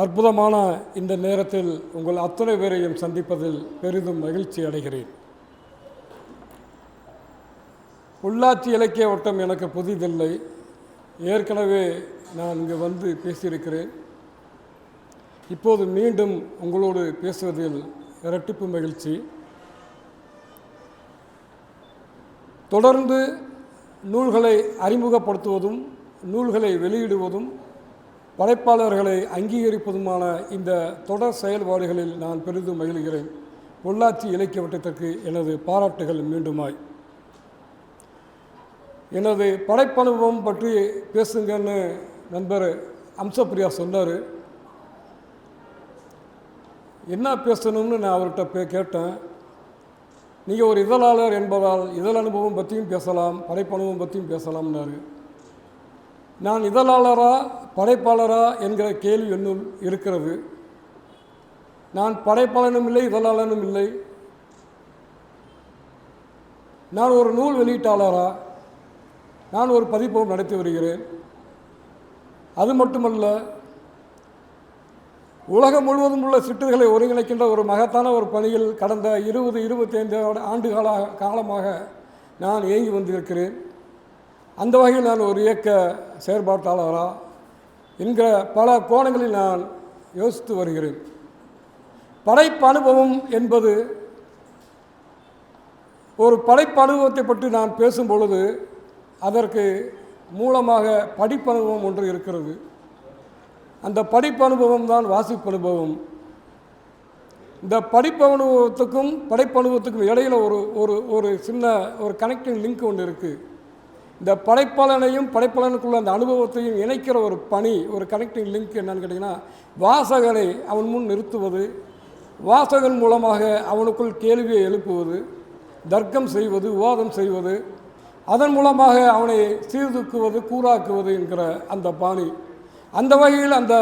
அற்புதமான இந்த நேரத்தில் உங்கள் அத்தனை பேரையும் சந்திப்பதில் பெரிதும் மகிழ்ச்சி அடைகிறேன். உள்ளாட்சி இலக்கிய வட்டம் எனக்கு புதிதில்லை. ஏற்கனவே நான் இங்கு வந்து பேசியிருக்கிறேன். இப்போது மீண்டும் உங்களோடு பேசுவதில் இரட்டிப்பு மகிழ்ச்சி. தொடர்ந்து நூல்களை அறிமுகப்படுத்துவதும் நூல்களை வெளியிடுவதும் படைப்பாளர்களை அங்கீகரிப்பதுமான இந்த தொடர் செயல்பாடுகளில் நான் பெரிதும் மகிழ்கிறேன். பொள்ளாச்சி இலக்கிய வட்டத்திற்கு எனது பாராட்டுகள் மீண்டுமாய். எனது படைப்பனுபவம் பற்றி பேசுங்கன்னு நண்பர் அம்சப்பிரியா சொன்னார். என்ன பேசணும்னு நான் அவர்கிட்ட பே கேட்டேன். நீங்கள் ஒரு இதழாளர் என்பதால் இதழ் அனுபவம் பற்றியும் பேசலாம் படைப்பனுபவம் பற்றியும் பேசலாம்னாரு. நான் இதழாளரா படைப்பாளரா என்கிற கேள்வி என்னும் இருக்கிறது. நான் படைப்பாளனும் இல்லை இதழாளனும் இல்லை. நான் ஒரு நூல் வெளியீட்டாளரா நான் ஒரு பதிப்பகம் நடத்தி வருகிறேன். அது மட்டுமல்ல உலகம் முழுவதும் உள்ள சிற்றுகளை ஒருங்கிணைக்கின்ற ஒரு மகத்தான ஒரு பணியில் கடந்த இருபது இருபத்தைந்து ஆண்டு கால காலமாக நான் இயங்கி வந்திருக்கிறேன். அந்த வகையில் நான் ஒரு இயக்க செயற்பாட்டாளரா என்கிற பல கோணங்களில் நான் யோசித்து வருகிறேன். படைப்பு அனுபவம் என்பது ஒரு படைப்பு அனுபவத்தை பற்றி நான் பேசும் பொழுது அதற்கு மூலமாக படிப்பு அனுபவம் ஒன்று இருக்கிறது. அந்த படிப்பு அனுபவம் தான் வாசிப்பு அனுபவம். இந்த படிப்பு அனுபவத்துக்கும் படைப்பு அனுபவத்துக்கும் இடையில் ஒரு ஒரு ஒரு சின்ன ஒரு கனெக்டிங் லிங்க் ஒன்று இருக்குது இந்த படைப்பாளனையும் படைப்பாளனுக்குள்ள அந்த அனுபவத்தையும் இணைக்கிற ஒரு பணி ஒரு கனெக்டிங் லிங்க் என்னன்னு கேட்டிங்கன்னா வாசகனை அவன் முன் நிறுத்துவது வாசகன் மூலமாக அவனுக்குள் கேள்வியை எழுப்புவது தர்க்கம் செய்வது விவாதம் செய்வது அதன் மூலமாக அவனை சீர்தூக்குவது கூறாக்குவது என்கிற அந்த பாணி. அந்த வகையில் அந்த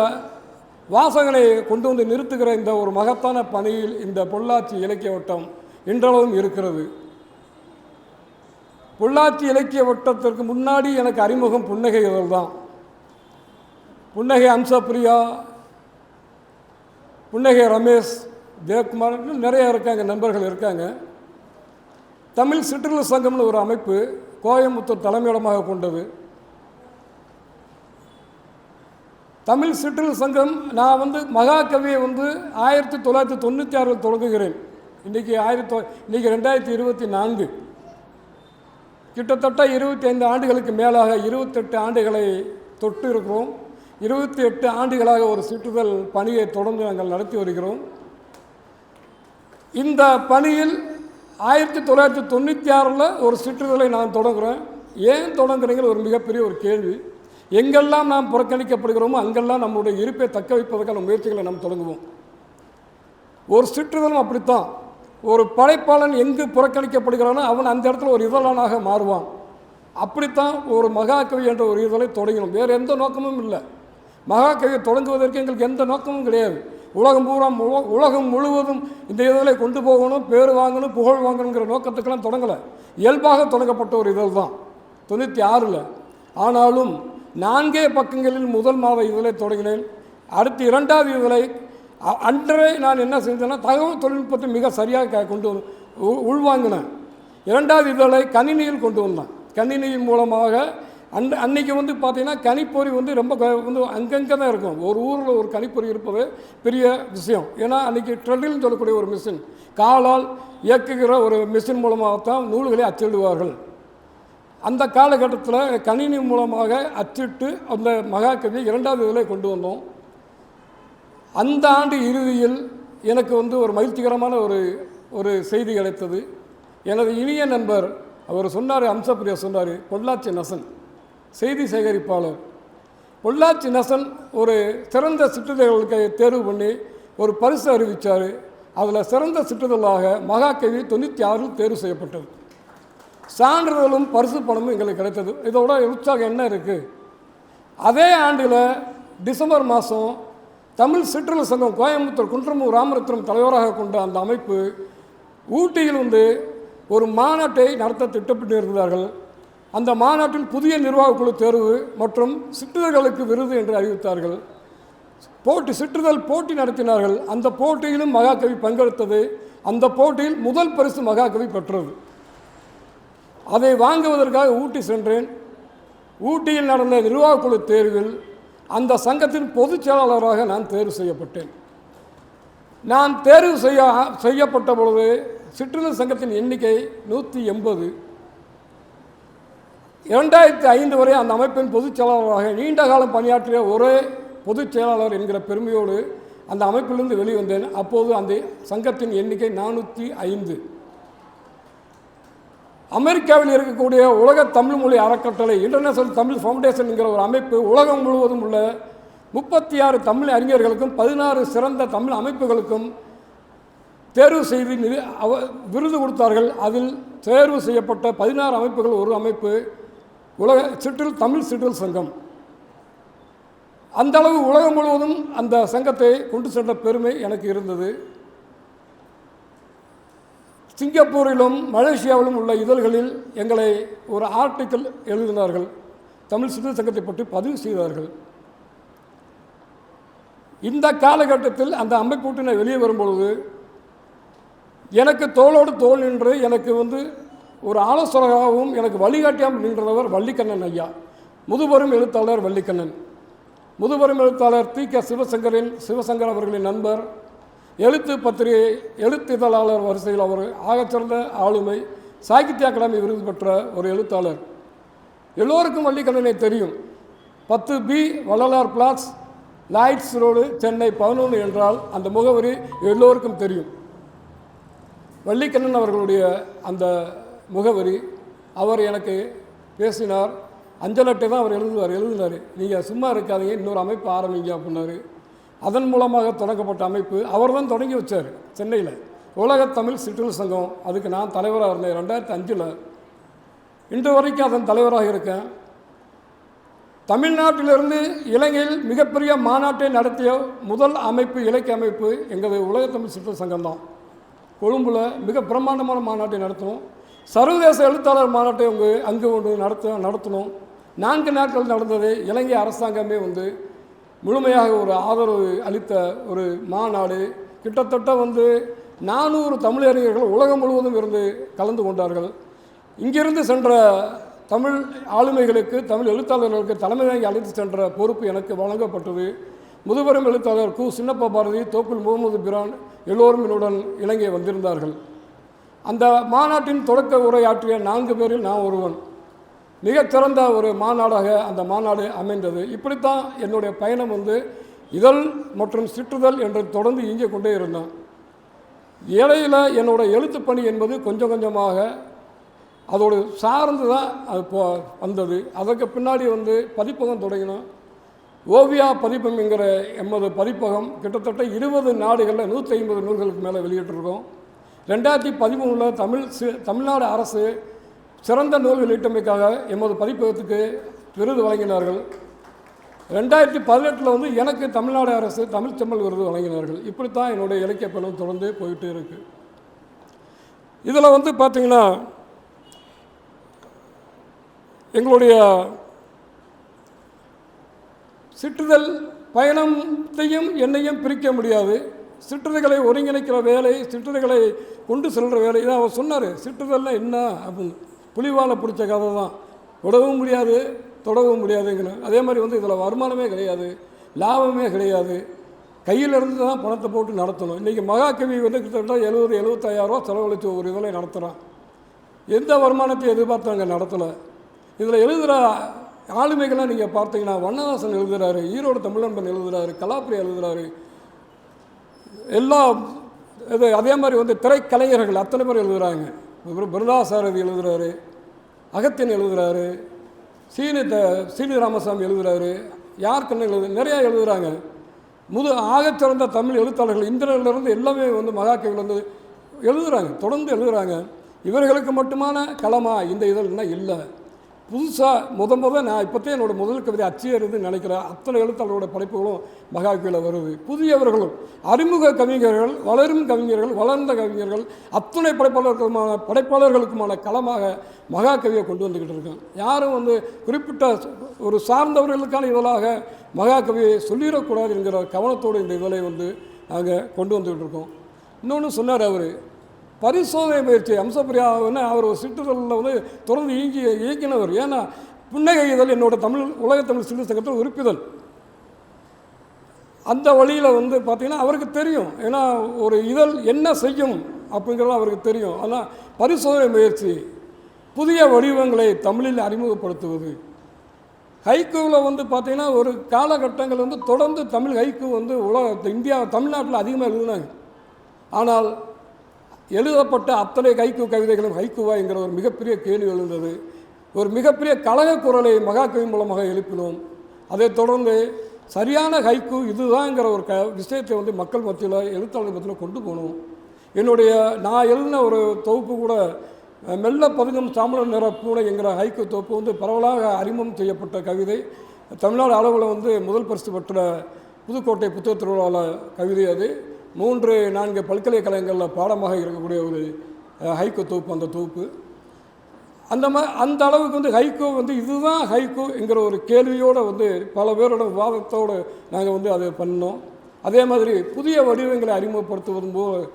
வாசகனை கொண்டு வந்து நிறுத்துகிற இந்த ஒரு மகத்தான பணியில் இந்த பொள்ளாச்சி இலக்கிய வட்டம் இன்றளவும் இருக்கிறது. பொள்ளாச்சி இலக்கிய வட்டத்திற்கு முன்னாடி எனக்கு அறிமுகம் புன்னகை இவர் தான் புன்னகை அம்சப்பிரியா புன்னகை ரமேஷ் தேவ்குமார் இன்னும் நிறைய இருக்காங்க நண்பர்கள் இருக்காங்க. தமிழ் சிற்றல் சங்கம்னு ஒரு அமைப்பு கோயம்புத்தூர் தலைமையிடமாக கொண்டது. தமிழ் சிற்றில் சங்கம் நான் வந்து மகாகவியை வந்து ஆயிரத்தி தொள்ளாயிரத்தி தொண்ணூற்றி ஆறில் தொடங்குகிறேன். இன்றைக்கி ஆயிரத்தி தொ இன்றைக்கி ரெண்டாயிரத்தி இருபத்தி நான்கு. கிட்டத்தட்ட இருபத்தி ஐந்து ஆண்டுகளுக்கு மேலாக இருபத்தெட்டு ஆண்டுகளை தொட்டு இருக்கிறோம் இருபத்தி எட்டு ஆண்டுகளாக ஒரு சுற்றுதல் பணியை தொடர்ந்து நாங்கள் நடத்தி வருகிறோம். இந்த பணியில் ஆயிரத்தி தொள்ளாயிரத்தி தொண்ணூற்றி ஆறில் ஒரு சுற்றுதலை நான் தொடங்குகிறேன் ஏன் தொடங்குறீங்கிற ஒரு மிகப்பெரிய ஒரு கேள்வி. எங்கெல்லாம் நாம் புறக்கணிக்கப்படுகிறோமோ அங்கெல்லாம் நம்முடைய இருப்பை தக்க வைப்பதற்கான முயற்சிகளை நாம் தொடங்குவோம். ஒரு சுற்றுதலும் அப்படித்தான். ஒரு படைப்பாளன் எங்கு புறக்கணிக்கப்படுகிறானோ அவன் அந்த இடத்துல ஒரு இதழனாக மாறுவான். அப்படித்தான் ஒரு மகாகவி என்ற ஒரு இதழை தொடங்கணும் வேறு எந்த நோக்கமும் இல்லை. மகாகவியை தொடங்குவதற்கு எங்களுக்கு எந்த நோக்கமும் கிடையாது. உலகம் பூரா உலகம் முழுவதும் இந்த இதழை கொண்டு போகணும் பேர் வாங்கணும் புகழ் வாங்கணுங்கிற நோக்கத்துக்கெல்லாம் தொடங்கலை. இயல்பாக தொடங்கப்பட்ட ஒரு இதழ் தான். தொண்ணூற்றி ஆறில். ஆனாலும் நான்கே பக்கங்களில் முதல் மாத இதழை தொடங்கினேன். அடுத்து இரண்டாவது இதழை அன்றே நான் என்ன செஞ்சேன்னா தகவல் தொழில்நுட்பத்தை மிக சரியாக கொண்டு உ- உள்வாங்கினேன். இரண்டாவது இதழை கணினியில் கொண்டு வந்தேன். கணினியின் மூலமாக அன் அன்றைக்கி வந்து பார்த்திங்கன்னா கணிப்பொறி வந்து ரொம்ப வந்து அங்கங்கே தான் இருக்கும். ஒரு ஊரில் ஒரு கணிப்பொறி இருப்பது பெரிய விஷயம். ஏன்னா அன்றைக்கி ட்ரெடில்னு சொல்லக்கூடிய ஒரு மிஷின் காலால் இயக்குகிற ஒரு மிஷின் மூலமாகத்தான் நூல்களை அச்சிடுவார்கள். அந்த காலகட்டத்தில் கணினி மூலமாக அச்சிட்டு அந்த மகாகவியை இரண்டாவது இதில் கொண்டு வந்தோம். அந்த ஆண்டு இறுதியில் எனக்கு வந்து ஒரு மகிழ்ச்சிகரமான ஒரு ஒரு செய்தி கிடைத்தது. எனது இனிய நண்பர் அவர் சொன்னார் அம்சப்பிரியா சொன்னார் பொள்ளாச்சி நசன் செய்தி சேகரிப்பாளர். பொள்ளாச்சி நசன் ஒரு சிறந்த சிற்றுதல்களுக்கு தேர்வு பண்ணி ஒரு பரிசு அறிவித்தார் அதில் சிறந்த சிற்றுதலாக மகாகவி தொண்ணூற்றி ஆறில் தேர்வு செய்யப்பட்டது. சான்றிதழும் பரிசு பணமும் எங்களுக்கு கிடைத்தது. இதோட உற்சாகம் என்ன இருக்குது அதே ஆண்டில் டிசம்பர் மாதம் தமிழ் சிற்றலை சங்கம் கோயம்புத்தூர் குன்றமூர் ராமரத்னம் தலைவராக கொண்ட அந்த அமைப்பு ஊட்டியில் வந்து ஒரு மாநாட்டை நடத்த திட்டமிட்டு இருந்தார்கள் அந்த மாநாட்டில் புதிய நிர்வாகக் குழு தேர்வு மற்றும் சிற்றிதழ்களுக்கு விருது என்று அறிவித்தார்கள். போட்டி சிற்றுதல் போட்டி நடத்தினார்கள். அந்த போட்டியிலும் மகாகவி பங்கெடுத்தது. அந்த போட்டியில் முதல் பரிசு மகாகவி பெற்றது. அதை வாங்குவதற்காக ஊட்டி சென்றேன். ஊட்டியில் நடந்த நிர்வாகக்குழு தேர்வில் அந்த சங்கத்தின் பொதுச் செயலாளராக நான் தேர்வு செய்யப்பட்டேன். நான் தேர்வு செய்ய செய்யப்பட்ட பொழுது சிற்றுதல் சங்கத்தின் எண்ணிக்கை நூற்றி எண்பது. இரண்டாயிரத்தி ஐந்து வரை அந்த அமைப்பின் பொதுச் செயலாளராக நீண்ட காலம் பணியாற்றிய ஒரே பொதுச் செயலாளர் என்கிற பெருமையோடு அந்த அமைப்பிலிருந்து வெளிவந்தேன். அப்போது அந்த சங்கத்தின் எண்ணிக்கை நானூற்றி ஐந்து. அமெரிக்காவில் இருக்கக்கூடிய உலக தமிழ் மொழி அறக்கட்டளை இன்டர்நேஷனல் தமிழ் ஃபவுண்டேஷன்ங்கிற ஒரு அமைப்பு உலகம் முழுவதும் உள்ள முப்பத்தி ஆறு தமிழ் அறிஞர்களுக்கும் பதினாறு சிறந்த தமிழ் அமைப்புகளுக்கும் தேர்வு செய்து நிதி அவ விருது கொடுத்தார்கள். அதில் தேர்வு செய்யப்பட்ட பதினாறு அமைப்புகள் ஒரு அமைப்பு உலக சிற்றில் தமிழ் சிற்றில் சங்கம். அந்த அளவு உலகம் முழுவதும் அந்த சங்கத்தை கொண்டு சென்ற பெருமை எனக்கு இருந்தது. சிங்கப்பூரிலும் மலேசியாவிலும் உள்ள இதழ்களில் எங்களை ஒரு ஆர்டிக்கல் எழுதினார்கள். தமிழ் சிறு சங்கத்தை பற்றி பதிவு செய்தார்கள். இந்த காலகட்டத்தில் அந்த அம்பைக்கூட்டினை நான் வெளியே வரும்பொழுது எனக்கு தோளோடு தோல் நின்று எனக்கு வந்து ஒரு ஆலோசகராகவும் எனக்கு வழிகாட்டியாமல் நின்றவர் வள்ளிக்கண்ணன் ஐயா. முதுபெரும் எழுத்தாளர் வள்ளிக்கண்ணன். முதுபெரும் எழுத்தாளர் தி கே சிவசங்கரின் சிவசங்கர் அவர்களின் நண்பர் எழுத்து பத்திரிகை எழுத்திதழாளர் வரிசையில் அவர் ஆகச்சிறந்த ஆளுமை சாகித்ய அகாடமி விருது பெற்ற ஒரு எழுத்தாளர். எல்லோருக்கும் வள்ளிக்கண்ணனை தெரியும். பத்து B Vallalar flats Lloyds road Chennai பதினொன்று என்றால் அந்த முகவரி எல்லோருக்கும் தெரியும். வள்ளிக்கண்ணன் அவர்களுடைய அந்த முகவரி அவர் எனக்கு பேசினார். அஞ்சலட்டை தான் அவர் எழுதுவார் எழுதினார். நீங்கள் சும்மா இருக்காதீங்க இன்னொரு அமைப்பு ஆரம்பிங்க அப்படின்னாரு. அதன் மூலமாக தொடங்கப்பட்ட அமைப்பு அவர் தான் தொடங்கி வச்சார் சென்னையில். உலகத்தமிழ் சிற்றில் சங்கம். அதுக்கு நான் தலைவராக இருந்தேன் ரெண்டாயிரத்தி அஞ்சில். இன்று வரைக்கும் அதன் தலைவராக இருக்கேன். தமிழ்நாட்டிலிருந்து இலங்கையில் மிகப்பெரிய மாநாட்டை நடத்திய முதல் அமைப்பு இலக்கிய அமைப்பு எங்களது உலகத்தமிழ் சிற்றில் சங்கம் தான் கொழும்பில் மிக பிரம்மாண்டமான மாநாட்டை நடத்தணும் சர்வதேச எழுத்தாளர் மாநாட்டை அங்கே அங்கு ஒன்று நடத்த நடத்தணும் நான்கு நாட்கள் நடந்தது இலங்கை அரசாங்கமே வந்து முழுமையாக ஒரு ஆதரவு அளித்த ஒரு மாநாடு கிட்டத்தட்ட வந்து நானூறு தமிழறிஞர்கள் உலகம் முழுவதும் இருந்து கலந்து கொண்டார்கள். இங்கிருந்து சென்ற தமிழ் ஆளுமைகளுக்கு தமிழ் எழுத்தாளர்களுக்கு தலைமை தாங்கி அழைத்து சென்ற பொறுப்பு எனக்கு வழங்கப்பட்டது. முதுபெரும் எழுத்தாளர் கு. சின்னப்ப பாரதி தோப்பில் முகமது பிரான் எல்லோரும் என்னுடன் இலங்கை வந்திருந்தார்கள். அந்த மாநாட்டின் தொடக்க உரையாற்றிய நான்கு பேரில் நான் ஒருவன். மிகச்சிறந்த ஒரு மாநாடாக அந்த மாநாடு அமைந்தது. இப்படித்தான் என்னுடைய பயணம் வந்து இதழ் மற்றும் சிற்றுதல் என்று தொடர்ந்து இயங்கிக் கொண்டே இருந்தேன். இடையில் என்னோட எழுத்து பணி என்பது கொஞ்சம் கொஞ்சமாக அதோடு சார்ந்து தான் அது போ வந்தது. அதற்கு பின்னாடி வந்து பதிப்பகம் தொடங்கினோம். ஓவியா பதிப்பம் என்கிற எமது பதிப்பகம் கிட்டத்தட்ட இருபது நாடுகளில் நூற்றி ஐம்பது நூல்களுக்கு மேலே வெளியிட்டிருக்கோம். ரெண்டாயிரத்தி பதிமூணில் தமிழ் சி தமிழ்நாடு அரசு சிறந்த நூல் வெளியிட்டமைக்காக எமது பதிப்பகத்துக்கு விருது வழங்கினார்கள். ரெண்டாயிரத்தி பதினெட்டில் வந்து எனக்கு தமிழ்நாடு அரசு தமிழ் செம்மல் விருது வழங்கினார்கள். இப்படித்தான் என்னுடைய இலக்கிய பயணம் தொடர்ந்து போயிட்டு இருக்கு. இதில் வந்து பார்த்திங்கன்னா எங்களுடைய சிற்றுதல் பயணத்தையும் என்னையும் பிரிக்க முடியாது. சிற்றுதைகளை ஒருங்கிணைக்கிற வேலை சிற்றுதைகளை கொண்டு செல்கிற வேலை இதான் அவர் சொன்னார். சிற்றுதல்னால் என்ன அப்படின்னு. புலிவாலை பிடிச்ச கதை தான். தொடவும் முடியாது தொடவும் முடியாதுங்கன்னு அதே மாதிரி வந்து இதில் வருமானமே கிடையாது லாபமே கிடையாது. கையில் இருந்து தான் பணத்தை போட்டு நடத்தணும். இன்றைக்கி மகாகவி வந்து கிட்டத்தட்ட எழுபது எழுபத்தாயிரரூவா செலவழித்து ஒரு இதில் நடத்துகிறான் எந்த வருமானத்தை எதிர்பார்த்து அங்கே நடத்தலை. இதில் எழுதுகிற ஆளுமைகள்லாம் நீங்கள் பார்த்தீங்கன்னா வண்ணதாசன் எழுதுகிறாரு ஈரோடு தமிழன்பன் எழுதுகிறாரு கலாப்பிரியா எழுதுகிறாரு எல்லா இது அதே மாதிரி வந்து திரைக்கலைஞர்கள் அத்தனை பேர் எழுதுகிறாங்க அப்புறம் பிரதாசாரதி எழுதுகிறாரு அகத்தியன் எழுதுகிறாரு சீனி த சீனி ராமசாமி எழுதுகிறாரு யார் கண்ணன் எழுது நிறையா எழுதுகிறாங்க முது ஆகச்சிறந்த தமிழ் எழுத்தாளர்கள் இந்திரனிலிருந்து எல்லாமே வந்து மகாக்கவிகள் வந்து எழுதுகிறாங்க தொடர்ந்து எழுதுகிறாங்க இவர்களுக்கு மட்டுமான களமா இந்த இதழ்னா இல்லை. புதுசாக முத முத நான் இப்போத்தே என்னோட முதல் கவிதை அச்சியருதுன்னு நினைக்கிறேன். அத்தனை எழுத்தாளரோட படைப்புகளும் மகாகவியில் வருது. புதியவர்களும் அறிமுக கவிஞர்கள் வளரும் கவிஞர்கள் வளர்ந்த கவிஞர்கள் அத்தனை படைப்பாளர்களுக்குமான படைப்பாளர்களுக்குமான களமாக மகாகவியை கொண்டு வந்துக்கிட்டு இருக்கேன் யாரும் வந்து குறிப்பிட்ட ஒரு சார்ந்தவர்களுக்கான இதழாக மகாகவியை சொல்லிடக்கூடாது என்கிற கவனத்தோடு இந்த இதழை வந்து நாங்கள் கொண்டு வந்துக்கிட்டு இருக்கோம். இன்னொன்று சொன்னார் அவர். பரிசோதனை முயற்சி அம்சப்பிரியாவுன்னு அவர் ஒரு சிற்றுதலில் வந்து தொடர்ந்து இயங்கி இயக்கினவர் ஏன்னா புன்னகை இதழ் என்னோட தமிழ் உலகத்தமிழ் சிறு சங்கத்தில் உறுப்பிதழ். அந்த வழியில் வந்து பார்த்திங்கன்னா அவருக்கு தெரியும். ஏன்னா ஒரு இதழ் என்ன செய்யும் அப்படிங்கிறது அவருக்கு தெரியும். ஆனால் பரிசோதனை முயற்சி புதிய வடிவங்களை தமிழில் அறிமுகப்படுத்துவது. ஹைக்கூவில் வந்து பார்த்திங்கன்னா ஒரு காலகட்டங்கள் வந்து தொடர்ந்து தமிழ் ஹைக்கூ வந்து உலக இந்தியா தமிழ்நாட்டில் அதிகமாக எழுதினாங்க. ஆனால் எழுதப்பட்ட அத்தனை கைக்கு கவிதைகளும் ஹைக்குவா என்கிற ஒரு மிகப்பெரிய கேள்வி எழுந்தது. ஒரு மிகப்பெரிய கழக குரலை மகாகவி மூலமாக எழுப்பினோம். அதைத் தொடர்ந்து சரியான ஹைக்கு இதுதாங்கிற ஒரு க விஷயத்தை வந்து மக்கள் மத்தியில் எழுத்தாளர் மத்தியில் கொண்டு போகணும் என்னுடைய நான் எழுதின ஒரு தொகுப்பு கூட மெல்ல பதுங்கும் சாம்பல் நிற பூனை என்கிற ஹைக்கு தொகுப்பு வந்து பரவலாக அறிமுகம் செய்யப்பட்ட கவிதை. தமிழ்நாடு அளவில் வந்து முதல் பரிசு பெற்ற புதுக்கோட்டை புத்தக திருவிழாவில் கவிதை அது. மூன்று நான்கு பல்கலைக்கழகங்களில் பாடமாக இருக்கக்கூடிய ஒரு ஹைகோ தொகுப்பு அந்த தொகுப்பு அந்த மா அந்த அளவுக்கு வந்து ஹைகோ வந்து இதுதான் ஹைகோங்கிற ஒரு கேள்வியோடு வந்து பல பேரோட விவாதத்தோடு நாங்கள் வந்து அதை பண்ணோம். அதே மாதிரி புதிய வடிவங்களை அறிமுகப்படுத்துவதும் போது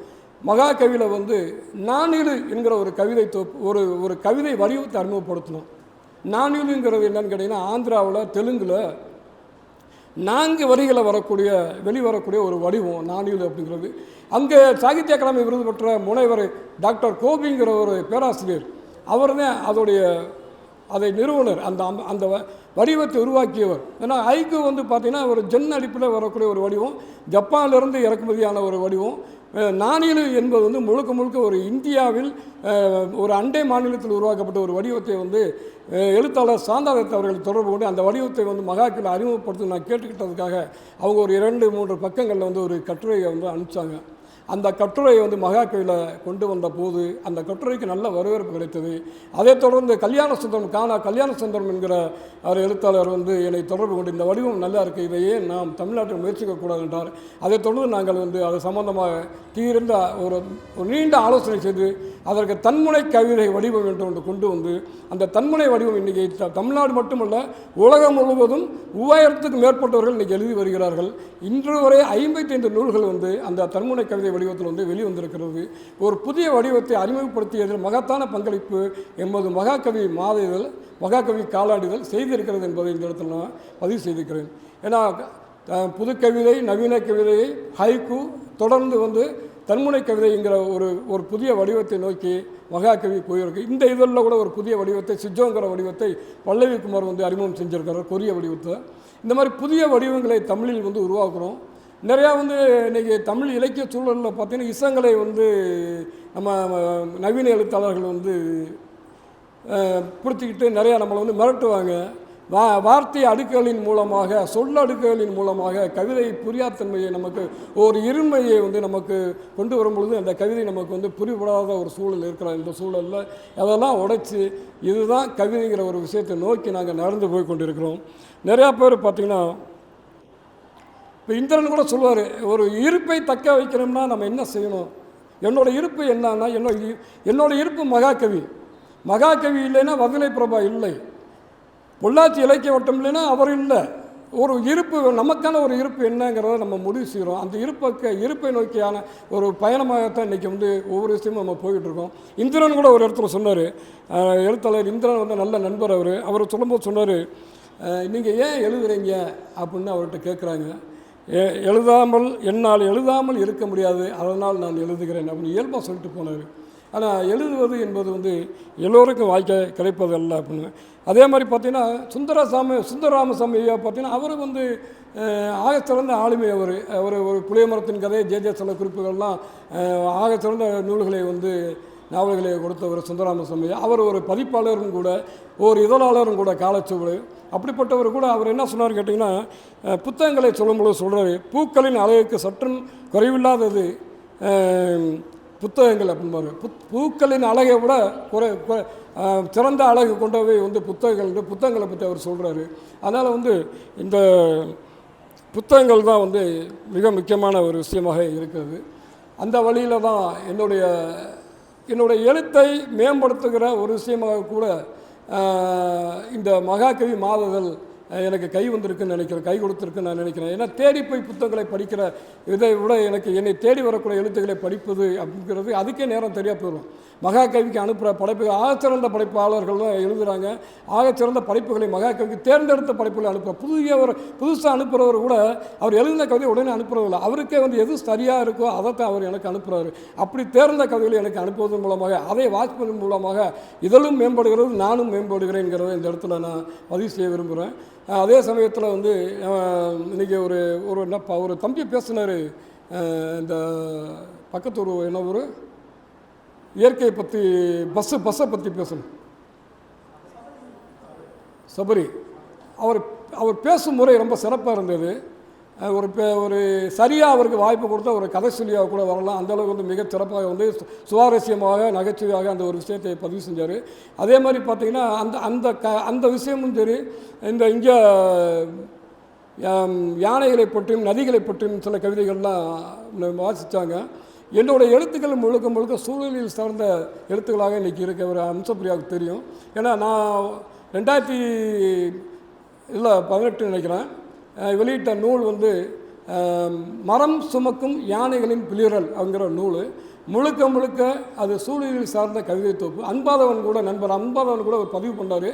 மகாகவியில் வந்து நானிலு என்கிற ஒரு கவிதை தொகுப்பு ஒரு ஒரு கவிதை வடிவத்தை அறிமுகப்படுத்தணும் நானிலுங்கிறது என்னன்னு கேட்டிங்கன்னா ஆந்திராவில் தெலுங்கில் நான்கு வரிகளை வரக்கூடிய வெளிவரக்கூடிய ஒரு வடிவம் நானியல் அப்படிங்கிறது. அங்கே சாகித்ய அகாடமி விருது பெற்ற முனைவர் டாக்டர் கோபிங்கிற ஒரு பேராசிரியர். அவர் தான் அதோடைய அதை நிறுவனர். அந்த அம்- அந்த வ- வடிவத்தை உருவாக்கியவர். ஏன்னா ஐக்கு வந்து பார்த்திங்கன்னா ஒரு ஜென் அடிப்பில் வரக்கூடிய ஒரு வடிவம் ஜப்பானிலிருந்து இறக்குமதியான ஒரு வடிவம். அஹ், என்பது வந்து முழுக்க முழுக்க ஒரு இந்தியாவில் ஒரு அண்டை மாநிலத்தில் உருவாக்கப்பட்ட ஒரு வடிவத்தை வந்து எழுத்தாளர் சாந்தாதத் அவர்கள் தொடர்பு கொண்டு அந்த வடிவத்தை வந்து மகாக்கில் அறிமுகப்படுத்தி நான் கேட்டுக்கிட்டதுக்காக அவங்க ஒரு இரண்டு மூன்று பக்கங்களில் வந்து ஒரு கட்டுரையை வந்து அனுப்பிச்சாங்க. அந்த கட்டுரையை வந்து மகாகவியில் கொண்டு வந்த போது அந்த கட்டுரைக்கு நல்ல வரவேற்பு கிடைத்தது. அதைத் தொடர்ந்து கல்யாண சுந்தரம் காணா கல்யாண சுந்தரம் என்கிற அவர் எழுத்தாளர் வந்து என்னை தொடர்பு கொண்டு இந்த வடிவம் நல்லா இருக்குது இதையே நாம் தமிழ்நாட்டில் முயற்சிக்கக்கூடாது என்றார். அதைத் தொடர்ந்து நாங்கள் வந்து அது சம்பந்தமாக தீர்ந்த ஒரு ஒரு நீண்ட ஆலோசனை செய்து அதற்கு தன்முனை கவிதை வடிவம் என்று ஒன்று கொண்டு வந்து அந்த தன்முனை வடிவம் இன்றைக்கி த- தமிழ்நாடு மட்டுமல்ல உலகம் முழுவதும் மூவாயிரத்துக்கு மேற்பட்டவர்கள் இன்றைக்கி எழுதி வருகிறார்கள். இன்று வரை ஐம்பத்தைந்து நூல்கள் வந்து அந்த தன்முனை கவிதை வடிவத்தில் வந்து வெளிவந்திருக்கிறது. ஒரு புதிய வடிவத்தை அறிமுகப்படுத்தியதில் மகத்தான பங்களிப்பு என்பது மகாகவி மாத இதழ் மகாகவி காலாண்டிதழ் செய்திருக்கிறது என்பதை இந்த இடத்துல நான் பதிவு செய்திருக்கிறேன் ஏன்னா புது கவிதை நவீன கவிதை ஹைக்கு தொடர்ந்து வந்து தன்முனை கவிதைங்கிற ஒரு ஒரு புதிய வடிவத்தை நோக்கி மகாகவி போயிருக்கு. இந்த இதழில் கூட ஒரு புதிய வடிவத்தை சிஜோங்கிற வடிவத்தை பல்லவி குமார் வந்து அறிமுகம் செஞ்சுருக்கிறார் கொரிய வடிவத்தை. இந்த மாதிரி புதிய வடிவங்களை தமிழில் வந்து உருவாக்குறோம். நிறையா வந்து இன்றைக்கி தமிழ் இலக்கிய சூழலில் பார்த்திங்கன்னா இசங்களை வந்து நம்ம நவீன எழுத்தாளர்கள் வந்து பிடிச்சிக்கிட்டு நிறையா நம்மளை வந்து மிரட்டுவாங்க. வா வார்த்தை அடுக்குகளின் மூலமாக சொல் அடுக்குகளின் மூலமாக கவிதை புரியாத்தன்மையை நமக்கு ஒரு இருமையை வந்து நமக்கு கொண்டு வரும் பொழுது அந்த கவிதை நமக்கு வந்து புரிபடாத ஒரு சூழல் இருக்கிற இந்த சூழலில் அதெல்லாம் உடைச்சி இதுதான் கவிதைங்கிற ஒரு விஷயத்தை நோக்கி நாங்கள் நடந்து போய் கொண்டிருக்கிறோம். நிறையா பேர் பார்த்திங்கன்னா இப்போ இந்திரன் கூட சொல்லுவார் ஒரு இருப்பை தக்க வைக்கணும்னா நம்ம என்ன செய்யணும்? என்னோடய இருப்பு என்னன்னா என்னோட என்னோடய இருப்பு மகாகவி. மகாகவி இல்லைன்னா வதிலை பிரபா இல்லை. பொள்ளாச்சி இலக்கிய வட்டம் இல்லைன்னா அவர் இல்லை. ஒரு இருப்பு நமக்கான ஒரு இருப்பு என்னங்கிறத நம்ம முடிவு செய்கிறோம் அந்த இருப்பை இருப்பை நோக்கியான ஒரு பயணமாகத்தான் இன்றைக்கி வந்து ஒவ்வொரு விஷயமும் நம்ம போய்கிட்டு இருக்கோம். இந்திரன் கூட ஒரு இடத்துல சொன்னார். எழுத்தாளர் இந்திரன் வந்து நல்ல நண்பர் அவர். அவர் சொல்லும்போது சொன்னார் நீங்கள் ஏன் எழுதுறீங்க? அப்படின்னு அவர்கிட்ட கேட்குறாங்க எழுதாமல் என்னால் எழுதாமல் இருக்க முடியாது. அதனால் நான் எழுதுகிறேன் அப்படின்னு இயல்பாக சொல்லிட்டு போனார். ஆனால் எழுதுவது என்பது வந்து எல்லோருக்கும் வாய்க்க கிடைப்பது அல்ல அப்படின்னு. அதே மாதிரி பார்த்திங்கன்னா சுந்தரசாமி சுந்தரராமசாமி ஐயா பார்த்தீங்கன்னா அவர் வந்து ஆகச்சிறந்த ஆளுமை அவர். அவர் ஒரு புளிய மரத்தின் கதை ஜே ஜே சில குறிப்புகள்லாம் ஆகச்சிறந்த நூல்களை வந்து நாவல்களை கொடுத்தவர் சுந்தராம சுவாமி. அவர் ஒரு பதிப்பாளரும் கூட ஒரு இதழாளரும் கூட காலச்சுவடு. அப்படிப்பட்டவர் கூட அவர் என்ன சொன்னார் கேட்டிங்கன்னா புத்தகங்களை சொல்லும்பொழுது சொல்கிறாரு பூக்களின் அழகுக்கு சற்றும் குறைவில்லாதது புத்தகங்கள் அப்படிம்பாரு. புத் பூக்களின் அழகை விட குறை சிறந்த அழகு கொண்டவை வந்து புத்தகங்கள் என்று புத்தகங்களை பற்றி அவர் சொல்கிறாரு அதனால் வந்து இந்த புத்தகங்கள் தான் வந்து மிக முக்கியமான ஒரு விஷயமாக இருக்கிறது. அந்த வழியில் தான் என்னுடைய என்னுடைய எழுத்தை மேம்படுத்துகிற ஒரு விஷயமாக கூட இந்த மகாகவி மாதர்கள் எனக்கு கை வந்திருக்குன்னு நினைக்கிறேன் கை கொடுத்துருக்குன்னு நான் நினைக்கிறேன். ஏன்னா தேடி போய் புத்தகங்களை படிக்கிற இதை விட எனக்கு என்னை தேடி வரக்கூடிய எழுத்துக்களை படிப்பது அப்படிங்கிறது அதுக்கே நேரம் தெரியா போயிடும். மகாகவிக்கு அனுப்புகிற படைப்பு ஆகச்சிறந்த படைப்பாளர்கள் தான் எழுதுகிறாங்க ஆகச்சிறந்த படைப்புகளை மகாகவிக்கு தேர்ந்தெடுத்த படைப்புகளை அனுப்புகிற புதிய ஒரு புதுசாக அனுப்புகிறவர் கூட அவர் எழுதின கவிதை உடனே அனுப்புறதில்ல. அவருக்கே வந்து எது சரியாக இருக்கோ அதைத்தான் அவர் எனக்கு அனுப்புகிறாரு அப்படி தேர்ந்த கவிதைகளை எனக்கு அனுப்புவதன் மூலமாக அதை வாசிப்பதன் மூலமாக இதழும் மேம்படுகிறது நானும் மேம்படுகிறேங்கிறத இந்த இடத்துல நான் பதிவு செய்ய விரும்புகிறேன் அதே சமயத்தில் வந்து இன்றைக்கி ஒரு ஒரு என்ன ஒரு தம்பி பேசினார். இந்த பக்கத்து ஒரு என்ன ஒரு இயற்கையை பற்றி பஸ்ஸு பஸ்ஸை பற்றி பேசணும். சபரி அவர் அவர் பேசும் முறை ரொம்ப சிறப்பாக இருந்தது. ஒரு ஒரு சரியாக அவருக்கு வாய்ப்பு கொடுத்தா ஒரு கதை சொல்லியாக கூட வரலாம். அந்தளவுக்கு வந்து மிக சிறப்பாக வந்து சு- சுவாரஸ்யமாக நகைச்சுவையாக அந்த ஒரு விஷயத்தை பதிவு செஞ்சார். அதே மாதிரி பார்த்தீங்கன்னா அந்த அந்த க அந்த விஷயமும் சரி இந்த இங்கே யானைகளை பற்றியும் நதிகளை பற்றியும் சில கவிதைகள்லாம் வாசித்தாங்க என்னுடைய எழுத்துக்கள் முழுக்க முழுக்க சூழலில் சார்ந்த எழுத்துக்களாக இன்றைக்கி இருக்க. ஒரு அம்சப்பிரியாவுக்கு தெரியும். ஏன்னா நான் ரெண்டாயிரத்தி இல்லை பதினெட்டு நினைக்கிறேன். வெளியிட்ட நூல் வந்து மரம் சுமக்கும் யானைகளின் பிளிரல் அப்படிங்கிற நூல். முழுக்க முழுக்க அது சூழலில் சார்ந்த கவிதை தொகுப்பு. அன்பாதவன் கூட நண்பர் அன்பாதவன் கூட ஒரு பதிவு பண்ணார்.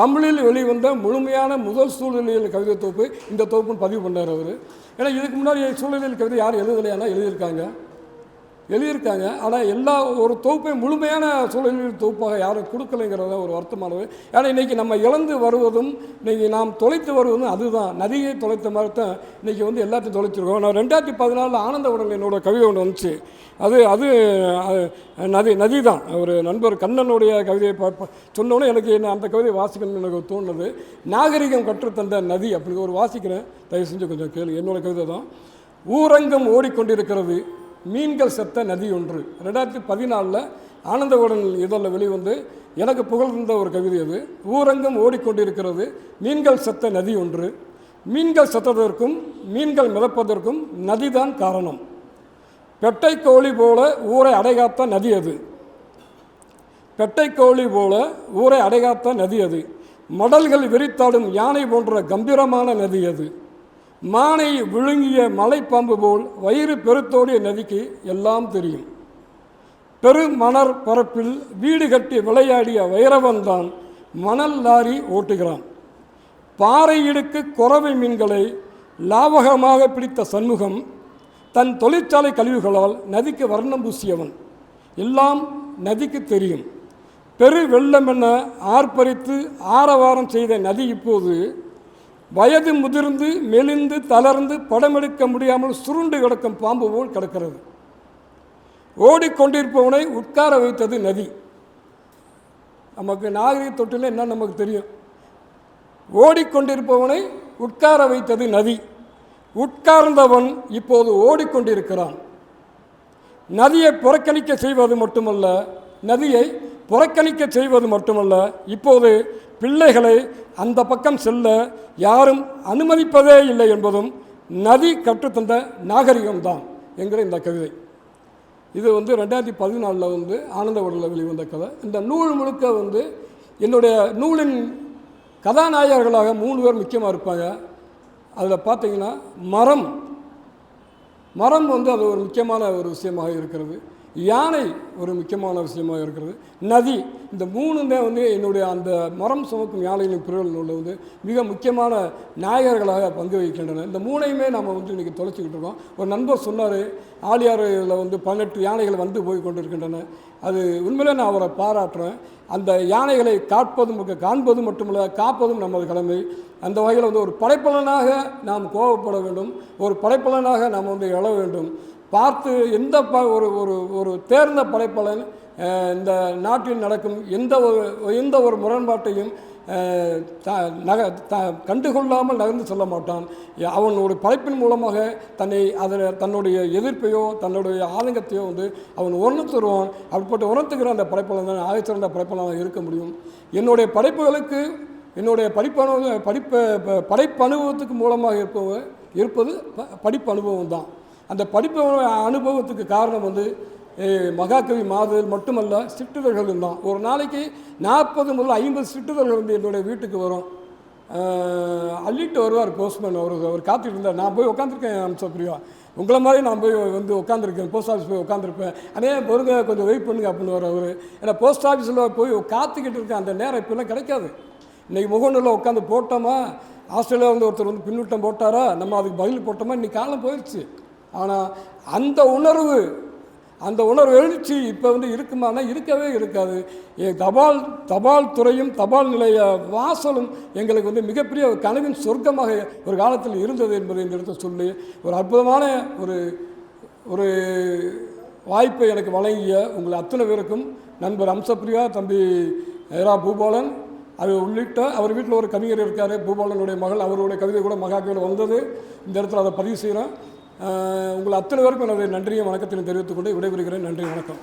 தமிழில் வெளிவந்த முழுமையான முதல் சூழ்நிலையில் கவிதை தொகுப்பு இந்த தொகுப்புன்னு பதிவு பண்ணார் அவர். ஏன்னா இதுக்கு முன்னாடி சூழ்நிலையில் கவிதை யாரும் எழுதலையானா எழுதியிருக்காங்க. எழுதியிருக்காங்க. ஆனால் எல்லா ஒரு தொகுப்பையும் முழுமையான சூழலில் தொகுப்பாக யாரும் கொடுக்கலைங்கிறத ஒரு வருத்தமானது. ஏன்னா இன்றைக்கி நம்ம இழந்து வருவதும் இன்றைக்கி நாம் தொலைத்து வருவதும் அதுதான். நதியை தொலைத்த மாதிரி தான் இன்றைக்கி வந்து எல்லாத்தையும் தொலைச்சிருக்கோம். நான் ரெண்டாயிரத்தி பதினாலில் ஆனந்த உடல் என்னோட கவிதை ஒன்று வந்துச்சு. அது அது நதி நதி தான் ஒரு நண்பர் கண்ணனுடைய கவிதையை சொன்னோன்னே எனக்கு என்ன அந்த கவிதையை வாசிக்கணும்னு எனக்கு தோணுது. நாகரிகம் கற்றுத்தந்த நதி அப்படி ஒரு வாசிக்கிறேன். தயவு செஞ்சு கொஞ்சம் கேளு என்னோடய கவிதை தான். ஊரங்கம் ஓடிக்கொண்டிருக்கிறது. மீன்கள் செத்த நதி ஒன்று. ரெண்டாயிரத்தி பதினாலில் ஆனந்தவுடன் இதழில் வெளிவந்து எனக்கு புகழ்ந்த ஒரு கவிதை அது. ஊரங்கம் ஓடிக்கொண்டிருக்கிறது மீன்கள் செத்த நதி ஒன்று. மீன்கள் செத்ததற்கும் மீன்கள் மிதப்பதற்கும் நதிதான் காரணம். பெட்டை கோழி போல ஊரை அடைகாத்த நதி அது. பெட்டை கோழி போல ஊரை அடைகாத்த நதி அது. மடல்கள் விரித்தாடும் யானை போன்ற கம்பீரமான நதி அது. மானை விழுங்கிய மலைப்பாம்பு போல் வயிறு பெருத்தோடிய நதிக்கு எல்லாம் தெரியும். பெருமணர் பரப்பில் வீடு கட்டி விளையாடிய வைரவன்தான் மணல் லாரி ஓட்டுகிறான். பாறை இடுக்கு குறவை மீன்களை லாவகமாக பிடித்த சண்முகம் தன் தொழிற்சாலை கழிவுகளால் நதிக்கு வர்ணம் பூசியவன். எல்லாம் நதிக்கு தெரியும். பெரு வெள்ளம் என ஆர்ப்பரித்து ஆரவாரம் செய்த நதி இப்போது வயது முதிர்ந்து மெலிந்து தளர்ந்து படமெடுக்க முடியாமல் சுருண்டு கிடக்கும் பாம்பு போல் கிடக்கிறது. ஓடிக்கொண்டிருப்பவனை உட்கார வைத்தது நதி. நமக்கு நாகரிக தொட்டில் என்ன நமக்கு தெரியும்? ஓடிக்கொண்டிருப்பவனை உட்கார வைத்தது நதி. உட்கார்ந்தவன் இப்போது ஓடிக்கொண்டிருக்கிறான். நதியை புறக்கணிக்க செய்வது மட்டுமல்ல நதியை புறக்கணிக்க செய்வது மட்டுமல்ல இப்போது பிள்ளைகளை அந்த பக்கம் செல்ல யாரும் அனுமதிப்பதே இல்லை என்பதும் நதி கற்றுத்தந்த நாகரிகம்தான் என்கிற இந்த கவிதை. இது வந்து ரெண்டாயிரத்தி பதினாலில் வந்து ஆனந்த உடலில் வெளிவந்த கதை. இந்த நூல் முழுக்க வந்து என்னுடைய நூலின் கதாநாயகர்களாக மூணு பேர் முக்கியமாக இருப்பாங்க. அதில் பார்த்தீங்கன்னா மரம். மரம் வந்து அது ஒரு முக்கியமான ஒரு விஷயமாக இருக்கிறது. யானை ஒரு முக்கியமான விஷயமாக இருக்கிறது. நதி இந்த மூணுமே வந்து என்னுடைய அந்த மரம் சுமக்கும் யானைகளின் குரல் உள்ள வந்து மிக முக்கியமான நாயகர்களாக பங்கு வகிக்கின்றன. இந்த மூணையுமே நம்ம வந்து இன்றைக்கி தொலைச்சிக்கிட்டு இருக்கோம். ஒரு நண்பர் சொன்னார் ஆலியாறில் வந்து பதினெட்டு யானைகள் வந்து போய் கொண்டிருக்கின்றன. அது உண்மையிலே நான் அவரை பாராட்டுறேன். அந்த யானைகளை காப்பதும் காண்பதும் மட்டுமல்ல காப்பதும் நமது கடமை. அந்த வகையில் வந்து ஒரு படைப்பலனாக நாம் கோபப்பட வேண்டும். ஒரு படைப்பலனாக நாம் வந்து எழ வேண்டும். பார்த்து எந்த ப ஒரு ஒரு ஒரு தேர்ந்த படைப்பாளன் இந்த நாட்டில் நடக்கும் எந்த ஒரு எந்த ஒரு முரண்பாட்டையும் த நக த கண்டுகொள்ளாமல் நகர்ந்து செல்ல மாட்டான். அவன் அவனோட படைப்பின் மூலமாக தன்னை அதில் தன்னுடைய எதிர்ப்பையோ தன்னுடைய ஆதங்கத்தையோ வந்து அவன் உணர்த்துருவான் அப்படிப்பட்ட உணர்த்துக்கிற அந்த படைப்பாளன் தான் ஆகச்சிறந்த படைப்பாளனாக இருக்க முடியும். என்னுடைய படைப்புகளுக்கு என்னுடைய படிப்பனு படிப்ப படைப்பு அனுபவத்துக்கு மூலமாக இருப்பவ இருப்பது ப- படிப்பு அனுபவம் தான் அந்த படிப்பு அனுபவத்துக்கு காரணம் வந்து மகாகவி மாதல் மட்டுமல்ல சிற்றிதழ்களும் தான். ஒரு நாளைக்கு நாற்பது முதல் ஐம்பது சிற்றிதழ்கள் வந்து என்னுடைய வீட்டுக்கு வரும். அள்ளிட்டு வருவார் போஸ்ட்மேன் அவர் அவர் காத்துட்டு இருந்தார் நான் போய் உட்காந்துருக்கேன் அம்சப்பிரியா உங்களை மாதிரி நான் போய் வந்து உட்காந்துருக்கேன் போஸ்ட் ஆஃபீஸ் போய் உட்காந்துருப்பேன் அதே பொறுங்க கொஞ்சம் வெயிட் பண்ணுங்க அப்படின்னு வர அவர். ஏன்னா போஸ்ட் ஆஃபீஸில் போய் காத்துக்கிட்டு இருக்கேன் அந்த நேரம் இப்போலாம் கிடைக்காது. இன்றைக்கி முகநூலில் உட்காந்து போட்டோமா ஆஸ்திரேலியாவில் வந்து ஒருத்தர் வந்து பின்னூட்டம் போட்டாரா நம்ம அதுக்கு பதில் போட்டோமா இன்றைக்கி காலம் போயிடுச்சு ஆனால் அந்த உணர்வு அந்த உணர்வு எழுச்சி இப்போ வந்து இருக்குமானா இருக்கவே இருக்காது. ஏ, தபால் தபால் துறையும் தபால் நிலைய வாசலும் எங்களுக்கு வந்து மிகப்பெரிய ஒரு கனவின் சொர்க்கமாக ஒரு காலத்தில் இருந்தது என்பதை இந்த இடத்தை சொல்லி. ஒரு அற்புதமான ஒரு ஒரு வாய்ப்பை எனக்கு வழங்கிய உங்கள் அத்தனை பேருக்கும் நண்பர் அம்சப்பிரியா தம்பி ஏரா பூபாலன் அது உள்ளிட்ட அவர் வீட்டில் ஒரு கவிஞர் இருக்கார் பூபாலனுடைய மகள் அவருடைய கவிதை கூட மகாகவியில் வந்தது. இந்த இடத்துல அதை பதிவு செய்கிறேன் உங்கள் அத்தனை பேருக்கும் எனது நன்றியும் வணக்கத்தையும் தெரிவித்துக் கொண்டு விடைபெறுகிறேன். நன்றி வணக்கம்.